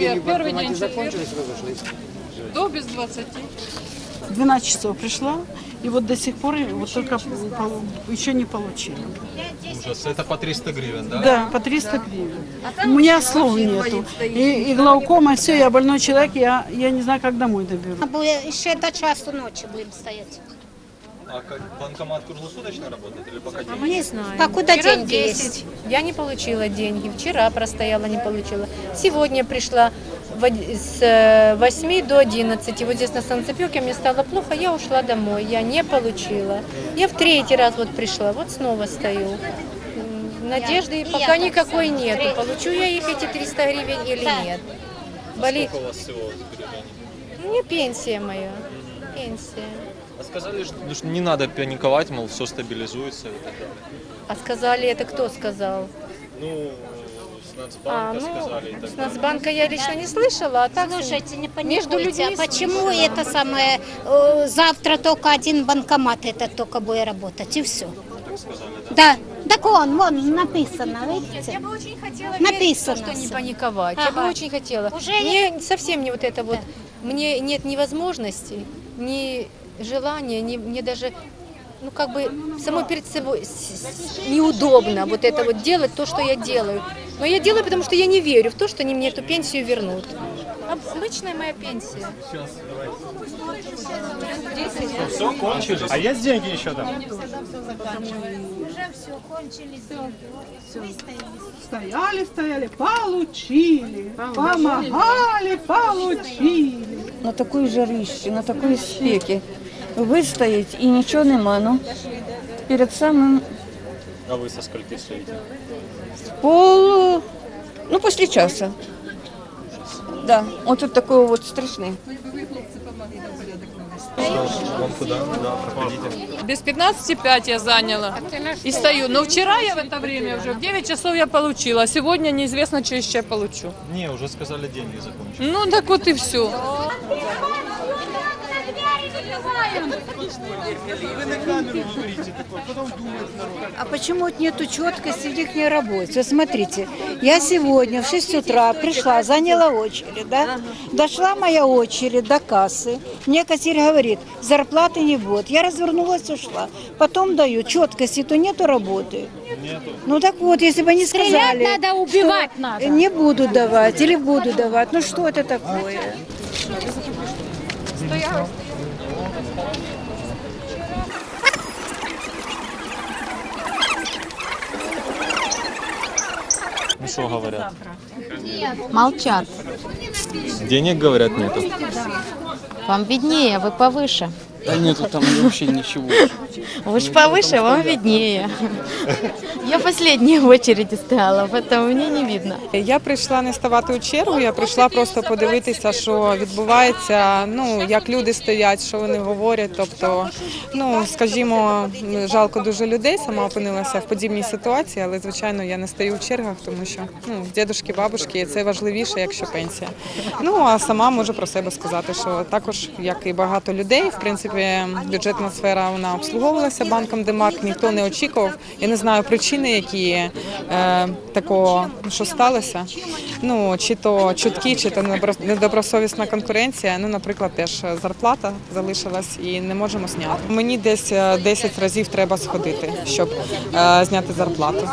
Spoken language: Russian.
первый банкомате день закончились, разошлись. До без 20. 12 часов пришла, и вот до сих пор вот только еще не получила. Ужас. Это по 300 гривен, да? Да, по 300 гривен. У меня слов нету. И, и глаукома, все, я больной человек, я, я не знаю, как домой доберу. Бо ще до часу ночі будемо стояти. А как банкомат круглосуточно работает или пока день? Не знаю. Покуда Вчера деньги 10. есть? Я не получила деньги. Вчера простояла, не получила. Сегодня пришла с э, 8 до 11. Вот здесь на солнцепеке мне стало плохо, я ушла домой. Я не получила. Я в третий раз вот пришла, вот снова стою. Надежды И пока я никакой само. нету. Третий. Получу я их эти 300 гривен или Да. нет. Болит. Сколько у вас всего сбережений? У меня пенсия моя. Пенсия. А сказали, что ну, что не надо паниковать, мол, все стабилизуется и так далее. А сказали это кто сказал? Ну, с А, Нацбанка ну, сказали и так с далее. Нацбанка я лично не слышала, а так Слушайте, не между паникуйте, людьми а почему слышала. это самое, э, завтра только один банкомат этот только будет работать, и все. Так сказали, да? Да, так он, вон написано, видите? Я бы очень хотела Написано верить что не паниковать. Я бы Ага. очень хотела. Уже мне совсем не вот это вот. Мне нет ни возможности, ни желания, ни мне даже ну как бы самой перед собой с- с- неудобно вот это вот делать то, что я делаю. Но я делаю, потому что я не верю в то, что они мне эту пенсию вернут. Обычная моя пенсия. Все, кончились. А есть деньги еще там? Стояли, стояли, получили, помогали, получили. на такій жарищі, на такій спекі. Вистоять і нічого нема. Ну, перед самим А вы со скольки стоите? пол, ну, після часу. Да, от тут такой вот страшний. Вам куда? Да, проходите. Без 15 5 я заняла и стою. Но вчера я в это время уже, в 9 часов я получила, а сегодня неизвестно, что еще получу. Не, уже сказали, деньги закончились. Ну так вот и все. А почему нету четкости в их работе? Вот Смотрите, я сегодня в 6 утра пришла, заняла очередь, да? Дошла моя очередь до кассы. Мне кассир говорит, зарплаты не будет. Я развернулась, ушла. Потом даю, четкости, то нету работы. Нету. Ну так вот, если бы они Стрелять сказали, надо, убивать что надо. не буду давать или буду давать, ну что это такое? Ну что говорят? Молчат. Денег, говорят, нету. Вам виднее, вы повыше. Да нету там вообще ничего. Вы ж повыше, вам виднее. Я последняя в очереди стояла, поэтому мне не видно. Я прийшла не ставати у чергу, я прийшла просто подивитися, що відбувається, ну як люди стоять, що вони говорять. Тобто, ну скажімо, жалко дуже людей. Сама опинилася в подібній ситуації, але звичайно я не стою в чергах, тому що ну дідушки, бабушки це важливіше, якщо пенсія. Ну а сама можу про себе сказати, що також, як і багато людей, в принципі, бюджетна сфера вона обслуговувалася банком Демарк, ніхто не очікував. Я не знаю причини, які е, такого, що сталося. Ну чи то чутки, чи то недобро- недобросовісна конкуренція. Ну, наприклад, теж зарплата залишилась і не можемо зняти. Мені десь е, 10 разів треба сходити, щоб е, зняти зарплату.